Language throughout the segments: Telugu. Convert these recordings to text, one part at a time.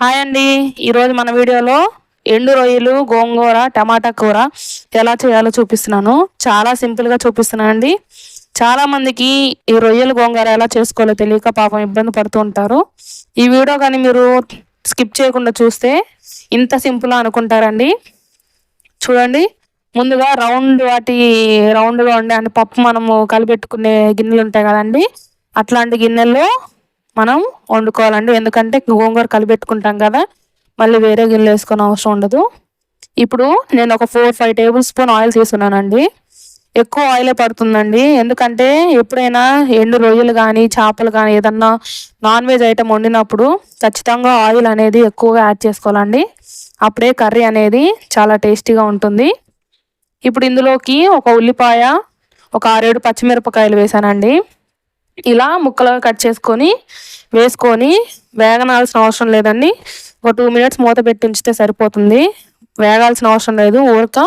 హాయ్ అండి. ఈరోజు మన వీడియోలో ఎండు రొయ్యలు గోంగూర టమాటా కూర ఎలా చేయాలో చూపిస్తున్నాను. చాలా సింపుల్గా చూపిస్తున్నాను అండి. చాలామందికి ఈ రొయ్యలు గోంగూర ఎలా చేసుకోవాలో తెలియక పాపం ఇబ్బంది పడుతూ ఉంటారు. ఈ వీడియో కానీ మీరు స్కిప్ చేయకుండా చూస్తే ఇంత సింపుల్ అనుకుంటారండి. చూడండి. ముందుగా రౌండ్ వాటి రౌండ్గా ఉండే అంటే పప్పు మనము కలిపెట్టుకునే గిన్నెలు ఉంటాయి కదండి. అట్లాంటి గిన్నెల్లో మనం వండుకోవాలండి. ఎందుకంటే గోంగూర కలిపెట్టుకుంటాం కదా మళ్ళీ వేరే గిన్నెలు వేసుకొని అవసరం ఉండదు. ఇప్పుడు నేను ఒక four five tablespoon oil తీసుకున్నానండి. ఎక్కువ ఆయిలే పడుతుందండి. ఎందుకంటే ఎప్పుడైనా ఎండు రొయ్యలు కానీ చేపలు కానీ ఏదన్నా నాన్ వెజ్ ఐటెం వండినప్పుడు ఖచ్చితంగా ఆయిల్ అనేది ఎక్కువగా యాడ్ చేసుకోవాలండి. అప్పుడే కర్రీ అనేది చాలా టేస్టీగా ఉంటుంది. ఇప్పుడు ఇందులోకి ఒక ఉల్లిపాయ ఒక ఆరేడు పచ్చిమిరపకాయలు వేసానండి. ఇలా ముక్కలుగా కట్ చేసుకొని వేసుకొని వేగనాల్సిన అవసరం లేదండి. ఒక టూ మినిట్స్ మూత పెట్టి ఉంచితే సరిపోతుంది. వేగాల్సిన అవసరం లేదు. ఊరక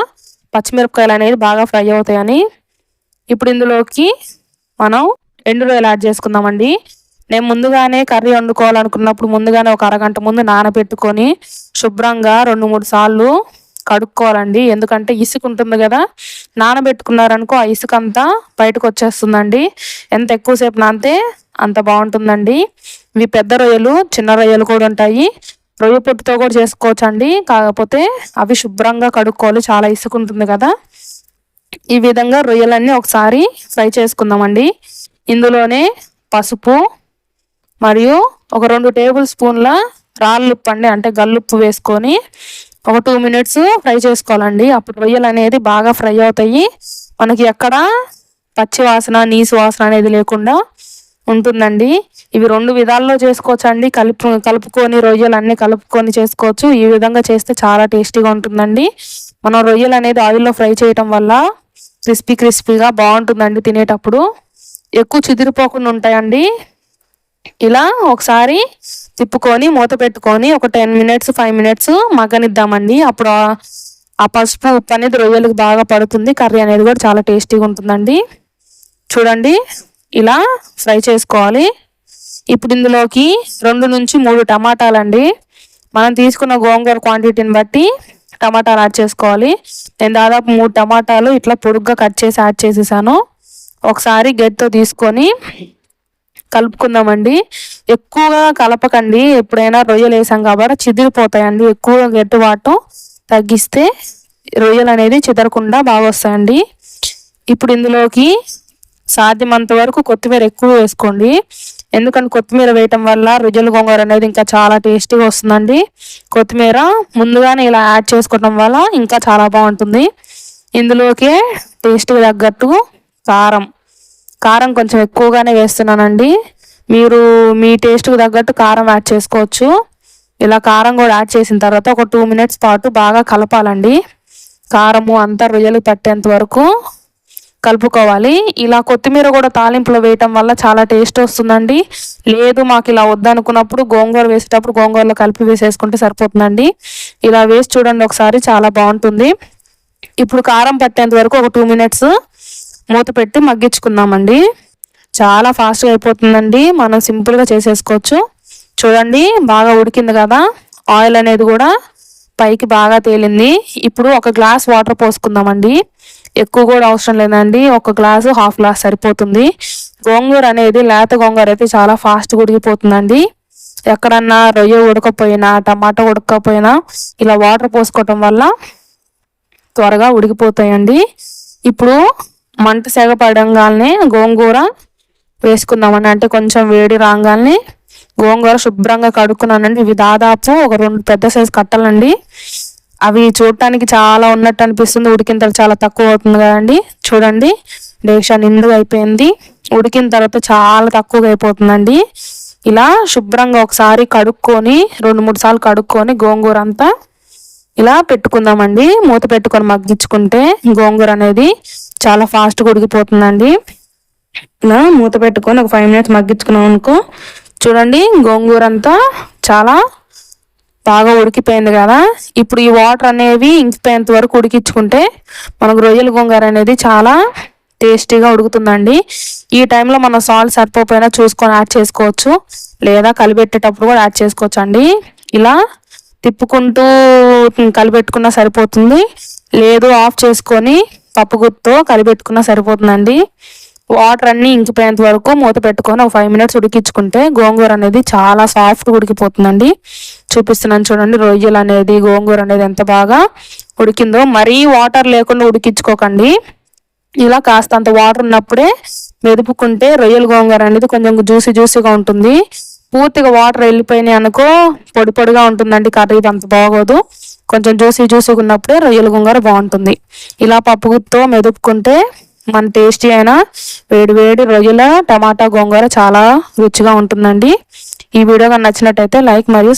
పచ్చిమిరపకాయలు అనేది బాగా ఫ్రై అవుతాయని. ఇప్పుడు ఇందులోకి మనం ఎండు రొయ్యలు యాడ్ చేసుకుందామండి? నేను ముందుగానే కర్రీ వండుకోవాలనుకున్నప్పుడు ముందుగానే ఒక అరగంట ముందు నానబెట్టుకొని శుభ్రంగా రెండు మూడు సార్లు కడుక్కోవాలండి. ఎందుకంటే ఇసుక ఉంటుంది కదా నానబెట్టుకున్నారనుకో ఆ ఇసుక అంతా బయటకు వచ్చేస్తుందండి ఎంత ఎక్కువసేపు నానితే అంత బాగుంటుందండి. ఇవి పెద్ద రొయ్యలు చిన్న రొయ్యలు కూడా ఉంటాయి. రొయ్య పొట్టుతో కూడా చేసుకోవచ్చు అండి కాకపోతే అవి శుభ్రంగా కడుక్కోవాలి. చాలా ఇసుక ఉంటుంది కదా. ఈ విధంగా రొయ్యలన్నీ ఒకసారి ఫ్రై చేసుకుందామండి. ఇందులోనే పసుపు మరియు ఒక రెండు టేబుల్ స్పూన్ల రాళ్ళుప్పు అండి. అంటే గల్లుప్పు వేసుకొని ఒక టూ మినిట్స్ ఫ్రై చేసుకోవాలండి. అప్పుడు రొయ్యలు అనేది బాగా ఫ్రై అవుతాయి. మనకి ఎక్కడ పచ్చి వాసన నీసు వాసన అనేది లేకుండా ఉంటుందండి. ఇవి రెండు విధాల్లో చేసుకోవచ్చు అండి కలుపు కలుపుకొని రొయ్యలు అన్నీ కలుపుకొని చేసుకోవచ్చు. ఈ విధంగా చేస్తే చాలా టేస్టీగా ఉంటుందండి. మనం రొయ్యలు అనేది ఆయిల్లో ఫ్రై చేయటం వల్ల క్రిస్పీ క్రిస్పీగా బాగుంటుందండి తినేటప్పుడు. ఎక్కువ చిదిరిపోకుండా ఉంటాయండి. ఇలా ఒకసారి తిప్పుకొని మూత పెట్టుకొని ఒక టెన్ మినిట్స్ ఫైవ్ మినిట్స్ మగ్గనిద్దామండి. అప్పుడు ఆ పసుపు ఉప్పు అనేది రొయ్యలకు బాగా పడుతుంది. కర్రీ అనేది కూడా చాలా టేస్టీగా ఉంటుందండి. చూడండి ఇలా ఫ్రై చేసుకోవాలి. ఇప్పుడు ఇందులోకి రెండు నుంచి మూడు టమాటాలండి. మనం తీసుకున్న గోంగూర క్వాంటిటీని బట్టి టమాటాలు యాడ్ చేసుకోవాలి. నేను దాదాపు మూడు టమాటాలు ఇట్లా పొడుగ్గా కట్ చేసి యాడ్ చేసేసాను. ఒకసారి గెట్తో తీసుకొని కలుపుకుందామండి. ఎక్కువగా కలపకండి. ఎప్పుడైనా రొయ్యలు వేసాం కాబట్టి చిదిరిపోతాయండి. ఎక్కువగా గట్టి తగ్గిస్తే రొయ్యలు అనేది చిదరకుండా బాగా వస్తాయండి. ఇప్పుడు ఇందులోకి సాధ్యమంత వరకు కొత్తిమీర ఎక్కువ వేసుకోండి. ఎందుకంటే కొత్తిమీర వేయటం వల్ల రొయ్యల గోంగూర అనేది ఇంకా చాలా టేస్టీగా వస్తుందండి. కొత్తిమీర ముందుగానే ఇలా యాడ్ చేసుకోవడం వల్ల ఇంకా చాలా బాగుంటుంది. ఇందులోకే టేస్ట్కి తగ్గట్టు కారం కారం కొంచెం ఎక్కువగానే వేస్తున్నానండి. మీరు మీ టేస్ట్కి తగ్గట్టు కారం యాడ్ చేసుకోవచ్చు. ఇలా కారం కూడా యాడ్ చేసిన తర్వాత ఒక టూ మినిట్స్ పాటు బాగా కలపాలండి. కారము అంతా రొయ్యలు పట్టేంత వరకు కలుపుకోవాలి. ఇలా కొత్తిమీర కూడా తాలింపులో వేయటం వల్ల చాలా టేస్ట్ వస్తుందండి. లేదు మాకు ఇలా వద్దనుకున్నప్పుడు గోంగూర వేసేటప్పుడు గోంగూరలో కలిపి వేసేసుకుంటే సరిపోతుందండి. ఇలా వేసి చూడండి ఒకసారి చాలా బాగుంటుంది. ఇప్పుడు కారం పట్టేంత వరకు ఒక టూ మినిట్స్ మూత పెట్టి మగ్గించుకుందామండి. చాలా ఫాస్ట్గా అయిపోతుందండి. మనం సింపుల్గా చేసేసుకోవచ్చు. చూడండి బాగా ఉడికింది కదా. ఆయిల్ అనేది కూడా పైకి బాగా తేలింది. ఇప్పుడు ఒక గ్లాస్ వాటర్ పోసుకుందామండి. ఎక్కువ కూడా అవసరం లేదండి. ఒక గ్లాసు హాఫ్ గ్లాస్ సరిపోతుంది. గోంగూర అనేది లేత గోంగూర అయితే చాలా ఫాస్ట్గా ఉడికిపోతుందండి. ఎక్కడన్నా రొయ్య ఉడకపోయినా టమాటా ఉడకపోయినా ఇలా వాటర్ పోసుకోవటం వల్ల త్వరగా ఉడికిపోతాయండి. ఇప్పుడు మంట సెగపడంగానే గోంగూర వేసుకుందామని అంటే కొంచెం వేడి రాగానే గోంగూర శుభ్రంగా కడుక్కున్నానండి. ఇవి దాదాపు ఒక రెండు పెద్ద సైజు కట్టాలండి. అవి చూడటానికి చాలా ఉన్నట్టు అనిపిస్తుంది. ఉడికిన తర్వాత చాలా తక్కువ అవుతుంది కదండి. చూడండి డేక్షా నిండుగా అయిపోయింది. ఉడికిన తర్వాత చాలా తక్కువగా అయిపోతుందండి. ఇలా శుభ్రంగా ఒకసారి కడుక్కొని రెండు మూడు సార్లు కడుక్కొని గోంగూర అంతా ఇలా పెట్టుకుందామండి. మూత పెట్టుకొని మగ్గించుకుంటే గోంగూర అనేది చాలా ఫాస్ట్గా ఉడికిపోతుందండి. ఇలా మూత పెట్టుకొని ఒక ఫైవ్ మినిట్స్ మగ్గించుకున్నాం అనుకో చూడండి గోంగూర అంతా చాలా బాగా ఉడికిపోయింది కదా. ఇప్పుడు ఈ వాటర్ అనేవి ఇంకిపోయేంత వరకు ఉడికించుకుంటే మనకు రొయ్యల గోంగూర అనేది చాలా టేస్టీగా ఉడుకుతుందండి. ఈ టైంలో మనం సాల్ట్ సరిపోయినా చూసుకొని యాడ్ చేసుకోవచ్చు. లేదా కలిపెట్టేటప్పుడు కూడా యాడ్ చేసుకోవచ్చు అండి ఇలా తిప్పుకుంటూ కలిపెట్టుకున్నా సరిపోతుంది. లేదు ఆఫ్ చేసుకొని పప్పు గుత్తో కలిపెట్టుకున్నా సరిపోతుందండి. వాటర్ అన్నీ ఇంకిపోయేంత వరకు మూత పెట్టుకొని ఒక ఫైవ్ మినిట్స్ ఉడికించుకుంటే గోంగూర అనేది చాలా సాఫ్ట్ ఉడికిపోతుందండి. చూపిస్తున్నాను చూడండి రొయ్యలు అనేది గోంగూర అనేది ఎంత బాగా ఉడికిందో. మరీ వాటర్ లేకుండా ఉడికించుకోకండి. ఇలా కాస్త అంత వాటర్ ఉన్నప్పుడే మెదుపుకుంటే రొయ్యల గోంగూర అనేది కొంచెం జ్యూసీ జ్యూసీగా ఉంటుంది. పూర్తిగా వాటర్ వెళ్ళిపోయినాయి అనుకో పొడి పొడిగా ఉంటుందండి కర్రీ ఇది అంత బాగోదు. కొంచెం జ్యూసీ జ్యూసీగా ఉన్నప్పుడే రొయ్యల గుంగర బాగుంటుంది ఇలా పప్పుతో మెదుపుకుంటే మన టేస్టీ అయిన వేడి వేడి రొయ్యల టమాటా గోంగూర చాలా రుచిగా ఉంటుందండి. ఈ వీడియో కానీ నచ్చినట్టయితే లైక్ మరియు